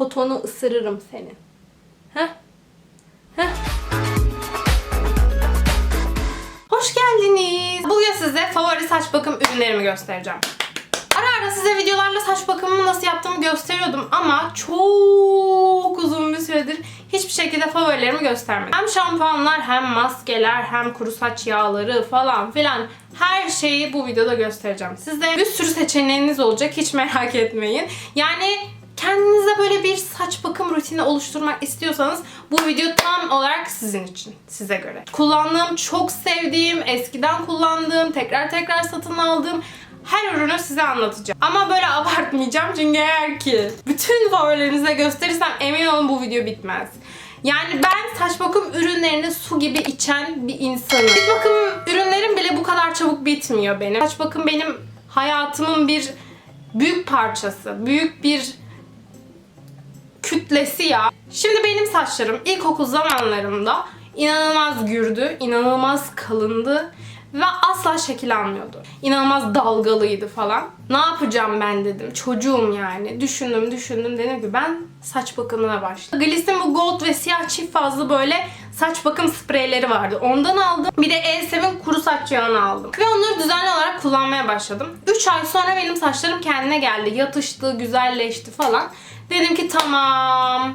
totonu ısırırım senin. Heh. Heh. Hoş geldiniz. Bugün size favori saç bakım ürünlerimi göstereceğim. Ara ara size videolarla saç bakımımı nasıl yaptığımı gösteriyordum ama çok uzun bir süredir hiçbir şekilde favorilerimi göstermedim. Hem şampuanlar hem maskeler hem kuru saç yağları falan filan her şeyi bu videoda göstereceğim. Size bir sürü seçeneğiniz olacak hiç merak etmeyin. Yani kendinize böyle bir saç bakım rutini oluşturmak istiyorsanız bu video tam olarak sizin için, size göre. Kullandığım, çok sevdiğim, eskiden kullandığım, tekrar tekrar satın aldığım her ürünü size anlatacağım. Ama böyle abartmayacağım çünkü eğer ki bütün favorilerinize gösterirsem emin olun bu video bitmez. Yani ben saç bakım ürünlerini su gibi içen bir insanım. Saç bakım ürünlerim bile bu kadar çabuk bitmiyor benim. Saç bakım benim hayatımın bir büyük parçası. Büyük bir kütlesi ya. Şimdi benim saçlarım ilkokul zamanlarımda inanılmaz gürdü, inanılmaz kalındı ve asla şekil almıyordu. İnanılmaz dalgalıydı falan. Ne yapacağım ben dedim. Çocuğum yani. Düşündüm düşündüm dedim ki ben saç bakımına başladım. Gliss'in bu gold ve siyah çift fazlı böyle saç bakım spreyleri vardı. Ondan aldım. Bir de saç yağını aldım. Ve onları düzenli olarak kullanmaya başladım. 3 ay sonra benim saçlarım kendine geldi. Yatıştı, güzelleşti falan. Dedim ki tamam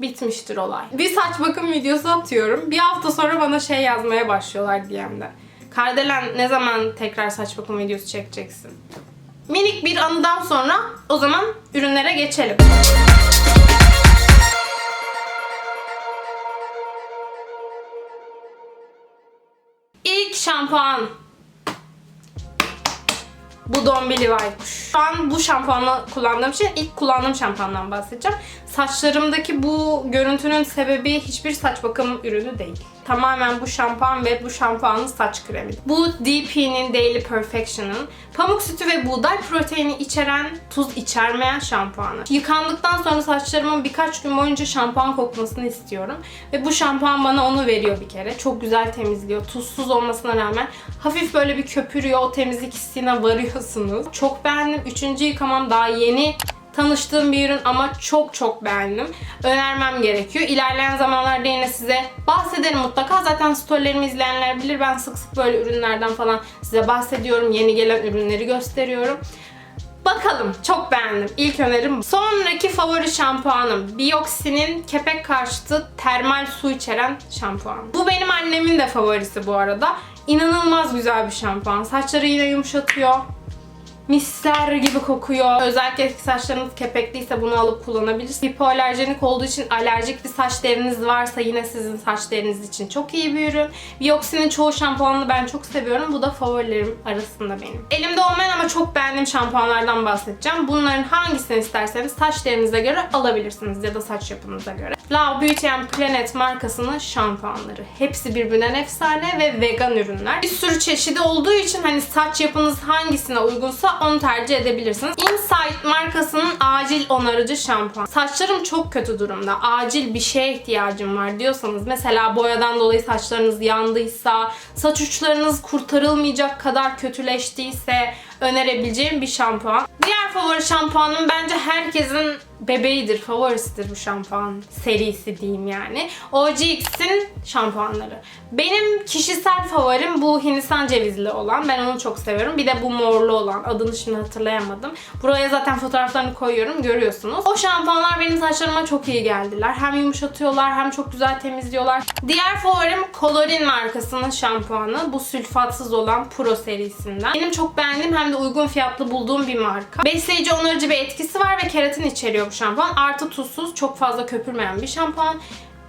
bitmiştir olay. Bir saç bakım videosu atıyorum. Bir hafta sonra bana şey yazmaya başlıyorlar DM'de. Kardelen ne zaman tekrar saç bakım videosu çekeceksin? Minik bir anıdan sonra o zaman ürünlere geçelim. İlk şampuan. Bu Dombili White. Şu an bu şampuanı kullandığım için ilk kullandığım şampuandan bahsedeceğim. Saçlarımdaki bu görüntünün sebebi hiçbir saç bakım ürünü değil. Tamamen bu şampuan ve bu şampuanın saç kremi. Bu DP'nin Daily Perfection'ın pamuk sütü ve buğday proteini içeren, tuz içermeyen şampuanı. Yıkandıktan sonra saçlarımın birkaç gün boyunca şampuan kokmasını istiyorum. Ve bu şampuan bana onu veriyor bir kere. Çok güzel temizliyor. Tuzsuz olmasına rağmen hafif böyle bir köpürüyor. O temizlik hissine varıyorsunuz. Çok beğendim. Üçüncü yıkamam daha yeni tanıştığım bir ürün ama çok çok beğendim. Önermem gerekiyor. İlerleyen zamanlarda yine size bahsederim mutlaka. Zaten storylerimi izleyenler bilir. Ben sık sık böyle ürünlerden falan size bahsediyorum. Yeni gelen ürünleri gösteriyorum. Bakalım. Çok beğendim. İlk önerim. Sonraki favori şampuanım. Bioxy'nin kepek karşıtı termal su içeren şampuan. Bu benim annemin de favorisi bu arada. İnanılmaz güzel bir şampuan. Saçları yine yumuşatıyor misler gibi kokuyor. Özellikle saçlarınız kepekliyse bunu alıp kullanabilirsiniz. Hipoalerjenik olduğu için alerjik bir saç deriniz varsa yine sizin saç deriniz için çok iyi bir ürün. Bioxy'nin çoğu şampuanını ben çok seviyorum. Bu da favorilerim arasında benim. Elimde olmayan ama çok beğendiğim şampuanlardan bahsedeceğim. Bunların hangisini isterseniz saç derinize göre alabilirsiniz ya da saç yapınıza göre. Love Beauty and Planet markasının şampuanları. Hepsi birbirinden efsane ve vegan ürünler. Bir sürü çeşidi olduğu için hani saç yapınız hangisine uygunsa onu tercih edebilirsiniz. Insight markasının acil onarıcı şampuan. Saçlarım çok kötü durumda. Acil bir şeye ihtiyacım var diyorsanız mesela boyadan dolayı saçlarınız yandıysa, saç uçlarınız kurtarılmayacak kadar kötüleştiyse önerebileceğim bir şampuan. Diğer favori şampuanım bence herkesin bebeğidir, favorisidir bu şampuan serisi diyeyim yani. OGX'in şampuanları. Benim kişisel favorim bu Hindistan cevizli olan. Ben onu çok seviyorum. Bir de bu morlu olan. Adını şimdi hatırlayamadım. Buraya zaten fotoğraflarını koyuyorum. Görüyorsunuz. O şampuanlar benim saçlarıma çok iyi geldiler. Hem yumuşatıyorlar hem çok güzel temizliyorlar. Diğer favorim Colorin markasının şampuanı. Bu sülfatsız olan Pro serisinden. Benim çok beğendiğim hem de uygun fiyatlı bulduğum bir marka. Besleyici onarıcı bir etkisi var ve keratin içeriyor bu şampuan. Artı tuzsuz, çok fazla köpürmeyen bir şampuan.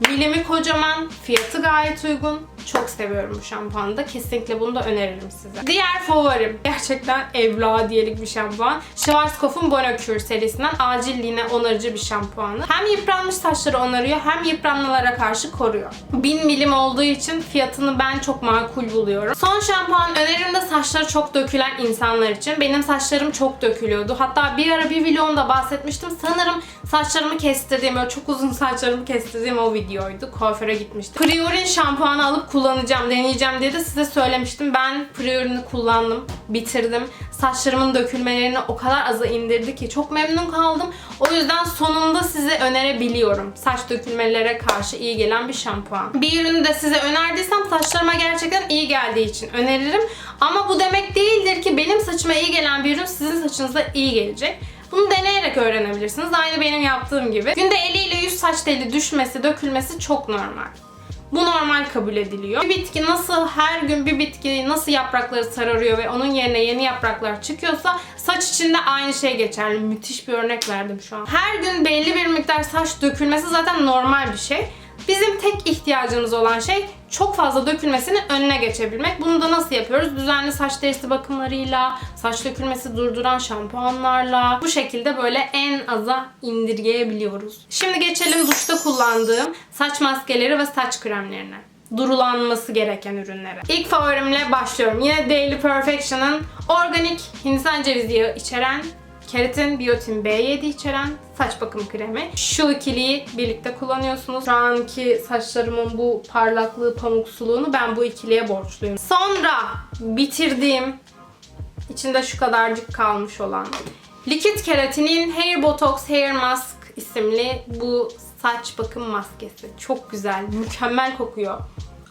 Milimi kocaman, fiyatı gayet uygun. Çok seviyorum bu şampuanı da. Kesinlikle bunu da öneririm size. Diğer favorim gerçekten evladiyelik bir şampuan. Schwarzkopf'un Bonacure serisinden acilliğine onarıcı bir şampuanı. Hem yıpranmış saçları onarıyor hem yıpranmalara karşı koruyor. 1000 milim olduğu için fiyatını ben çok makul buluyorum. Son şampuan önerim de saçları çok dökülen insanlar için. Benim saçlarım çok dökülüyordu. Hatta bir ara bir vlogumda bahsetmiştim. Sanırım saçlarımı kestirdiğim, böyle çok uzun saçlarımı kestirdiğim o video videoydu. Kuaföre gitmiştim. Priorin şampuanı alıp kullanacağım, deneyeceğim diye de size söylemiştim. Ben Priorin'i kullandım, bitirdim. Saçlarımın dökülmelerini o kadar aza indirdi ki çok memnun kaldım. O yüzden sonunda size önerebiliyorum. Saç dökülmelere karşı iyi gelen bir şampuan. Bir ürünü de size önerdiysem saçlarıma gerçekten iyi geldiği için öneririm. Ama bu demek değildir ki benim saçıma iyi gelen bir ürün sizin saçınıza iyi gelecek. Bunu deneyerek öğrenebilirsiniz. Aynı benim yaptığım gibi. Günde 50 ile 100 saç teli düşmesi, dökülmesi çok normal. Bu normal kabul ediliyor. Bir bitki nasıl her gün bir bitki nasıl yaprakları sararıyor ve onun yerine yeni yapraklar çıkıyorsa saç için de aynı şey geçerli. Müthiş bir örnek verdim şu an. Her gün belli bir miktar saç dökülmesi zaten normal bir şey. Bizim tek ihtiyacımız olan şey çok fazla dökülmesinin önüne geçebilmek. Bunu da nasıl yapıyoruz? Düzenli saç derisi bakımlarıyla, saç dökülmesi durduran şampuanlarla bu şekilde böyle en aza indirgeyebiliyoruz. Şimdi geçelim duşta kullandığım saç maskeleri ve saç kremlerine. Durulanması gereken ürünlere. İlk favorimle başlıyorum. Yine Daily Perfection'ın organik Hindistan cevizi yağı içeren Keratin Biotin B7 içeren saç bakım kremi. Şu ikiliyi birlikte kullanıyorsunuz. Şu anki saçlarımın bu parlaklığı, pamuksuluğunu ben bu ikiliye borçluyum. Sonra bitirdiğim, içinde şu kadarcık kalmış olan Liquid Keratin'in Hair Botox Hair Mask isimli bu saç bakım maskesi. Çok güzel, mükemmel kokuyor.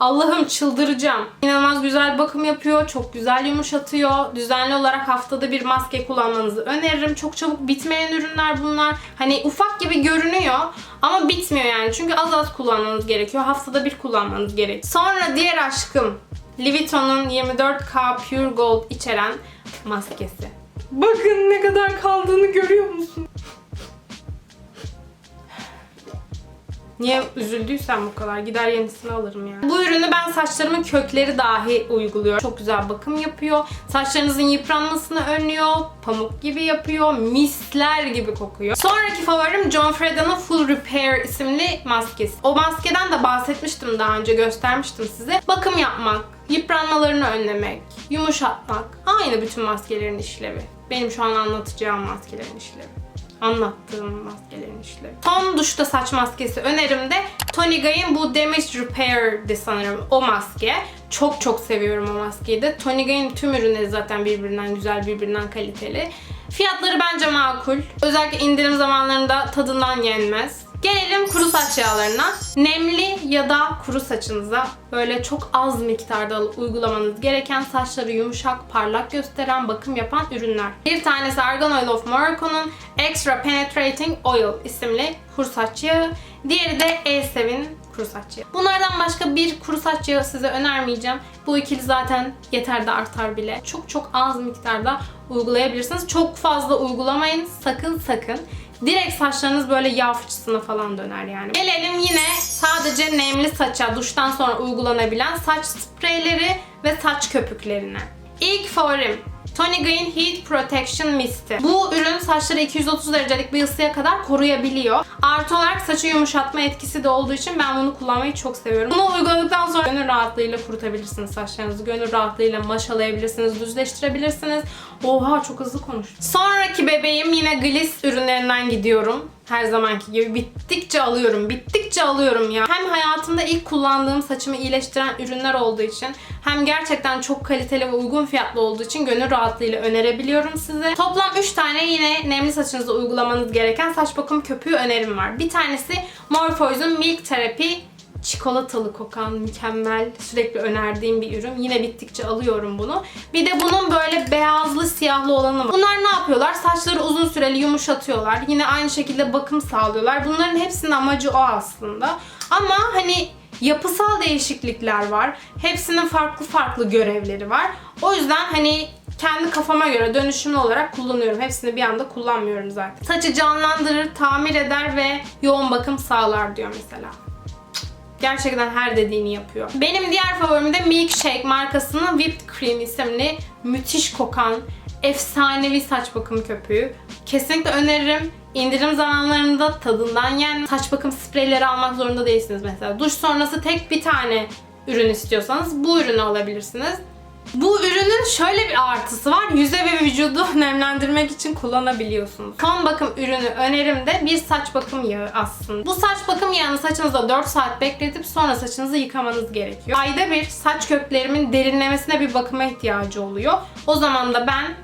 Allah'ım çıldıracağım. İnanılmaz güzel bakım yapıyor, çok güzel yumuşatıyor. Düzenli olarak haftada bir maske kullanmanızı öneririm. Çok çabuk bitmeyen ürünler bunlar. Hani ufak gibi görünüyor ama bitmiyor yani. Çünkü az az kullanmanız gerekiyor. Haftada bir kullanmanız gerekiyor. Sonra diğer aşkım Louis Vuitton'un 24K Pure Gold içeren maskesi. Bakın ne kadar kaldığını görüyor musun? Niye üzüldüysem bu kadar gider yenisini alırım yani. Bu ürünü ben saçlarımın kökleri dahi uyguluyorum. Çok güzel bakım yapıyor. Saçlarınızın yıpranmasını önlüyor. Pamuk gibi yapıyor. Misler gibi kokuyor. Sonraki favorim John Freda'nın Full Repair isimli maskesi. O maskeden de bahsetmiştim daha önce göstermiştim size. Bakım yapmak, yıpranmalarını önlemek, yumuşatmak. Aynı bütün maskelerin işlevi. Benim şu an anlatacağım maskelerin işlevi anlattığım maskelerin işlevi. Son duşta saç maskesi önerimde Tony Guy'in bu Damage Repair'di sanırım o maske. Çok çok seviyorum o maskeyi de. Tony Guy'in tüm ürünleri zaten birbirinden güzel, birbirinden kaliteli. Fiyatları bence makul. Özellikle indirim zamanlarında tadından yenmez. Gelelim kuru saç yağlarına. Nemli ya da kuru saçınıza böyle çok az miktarda uygulamanız gereken saçları yumuşak, parlak gösteren, bakım yapan ürünler. Bir tanesi Argan Oil of Morocco'nun Extra Penetrating Oil isimli kuru saç yağı. Diğeri de Elsev'in kuru saç yağı. Bunlardan başka bir kuru saç yağı size önermeyeceğim. Bu ikili zaten yeter de artar bile. Çok çok az miktarda uygulayabilirsiniz. Çok fazla uygulamayın. Sakın sakın. Direkt saçlarınız böyle yağ fıçısına falan döner yani. Gelelim yine sadece nemli saça duştan sonra uygulanabilen saç spreyleri ve saç köpüklerine. İlk favorim Tony Green Heat Protection Mist'i. Bu ürün saçları 230 derecelik bir ısıya kadar koruyabiliyor. Artı olarak saçı yumuşatma etkisi de olduğu için ben bunu kullanmayı çok seviyorum. Bunu uyguladıktan sonra gönül rahatlığıyla kurutabilirsiniz saçlarınızı. Gönül rahatlığıyla maşalayabilirsiniz, düzleştirebilirsiniz. Oha çok hızlı konuştum. Sonraki bebeğim yine Gliss ürünlerinden gidiyorum. Her zamanki gibi bittikçe alıyorum, bittikçe alıyorum ya. Hem hayatımda ilk kullandığım saçımı iyileştiren ürünler olduğu için hem gerçekten çok kaliteli ve uygun fiyatlı olduğu için gönül rahatlığıyla önerebiliyorum size. Toplam 3 tane yine nemli saçınıza uygulamanız gereken saç bakım köpüğü önerim var. Bir tanesi Morpheus'un Milk Therapy çikolatalı kokan mükemmel sürekli önerdiğim bir ürün. Yine bittikçe alıyorum bunu. Bir de bunun böyle beyazlı siyahlı olanı var. Bunlar ne yapıyorlar? Saçları uzun süreli yumuşatıyorlar. Yine aynı şekilde bakım sağlıyorlar. Bunların hepsinin amacı o aslında. Ama hani yapısal değişiklikler var. Hepsinin farklı farklı görevleri var. O yüzden hani kendi kafama göre dönüşümlü olarak kullanıyorum. Hepsini bir anda kullanmıyorum zaten. Saçı canlandırır, tamir eder ve yoğun bakım sağlar diyor mesela. Gerçekten her dediğini yapıyor. Benim diğer favorim de Milkshake markasının Whipped Cream isimli müthiş kokan efsanevi saç bakım köpüğü. Kesinlikle öneririm. İndirim zamanlarında tadından yen saç bakım spreyleri almak zorunda değilsiniz mesela. Duş sonrası tek bir tane ürün istiyorsanız bu ürünü alabilirsiniz. Bu ürünün şöyle bir artısı var. Yüze ve vücudu nemlendirmek için kullanabiliyorsunuz. Son bakım ürünü önerimde bir saç bakım yağı aslında. Bu saç bakım yağını saçınızda 4 saat bekletip sonra saçınızı yıkamanız gerekiyor. Ayda bir saç köklerimin derinlemesine bir bakıma ihtiyacı oluyor. O zaman da ben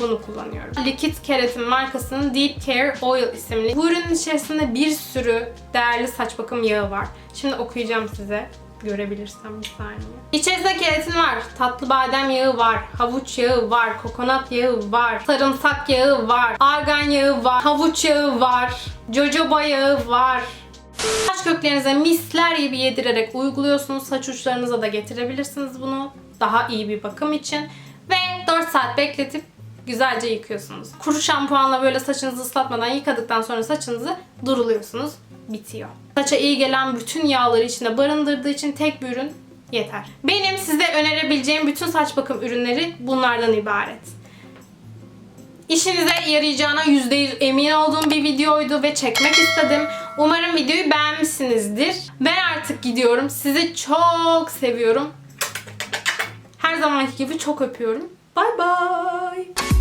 bunu kullanıyorum. Liquid Keratin markasının Deep Care Oil isimli. Bu ürünün içerisinde bir sürü değerli saç bakım yağı var. Şimdi okuyacağım size. Görebilirsem bir saniye. İçerisinde keratin var, tatlı badem yağı var, havuç yağı var, kokonat yağı var, sarımsak yağı var, argan yağı var, havuç yağı var, jojoba yağı var. Saç köklerinize misler gibi yedirerek uyguluyorsunuz. Saç uçlarınıza da getirebilirsiniz bunu. Daha iyi bir bakım için. Ve 4 saat bekletip güzelce yıkıyorsunuz. Kuru şampuanla böyle saçınızı ıslatmadan yıkadıktan sonra saçınızı duruluyorsunuz. Bitiyor. Saça iyi gelen bütün yağları içinde barındırdığı için tek bir ürün yeter. Benim size önerebileceğim bütün saç bakım ürünleri bunlardan ibaret. İşinize yarayacağına %100 emin olduğum bir videoydu ve çekmek istedim. Umarım videoyu beğenmişsinizdir. Ben artık gidiyorum. Sizi çok seviyorum. Her zamanki gibi çok öpüyorum. Bye bye.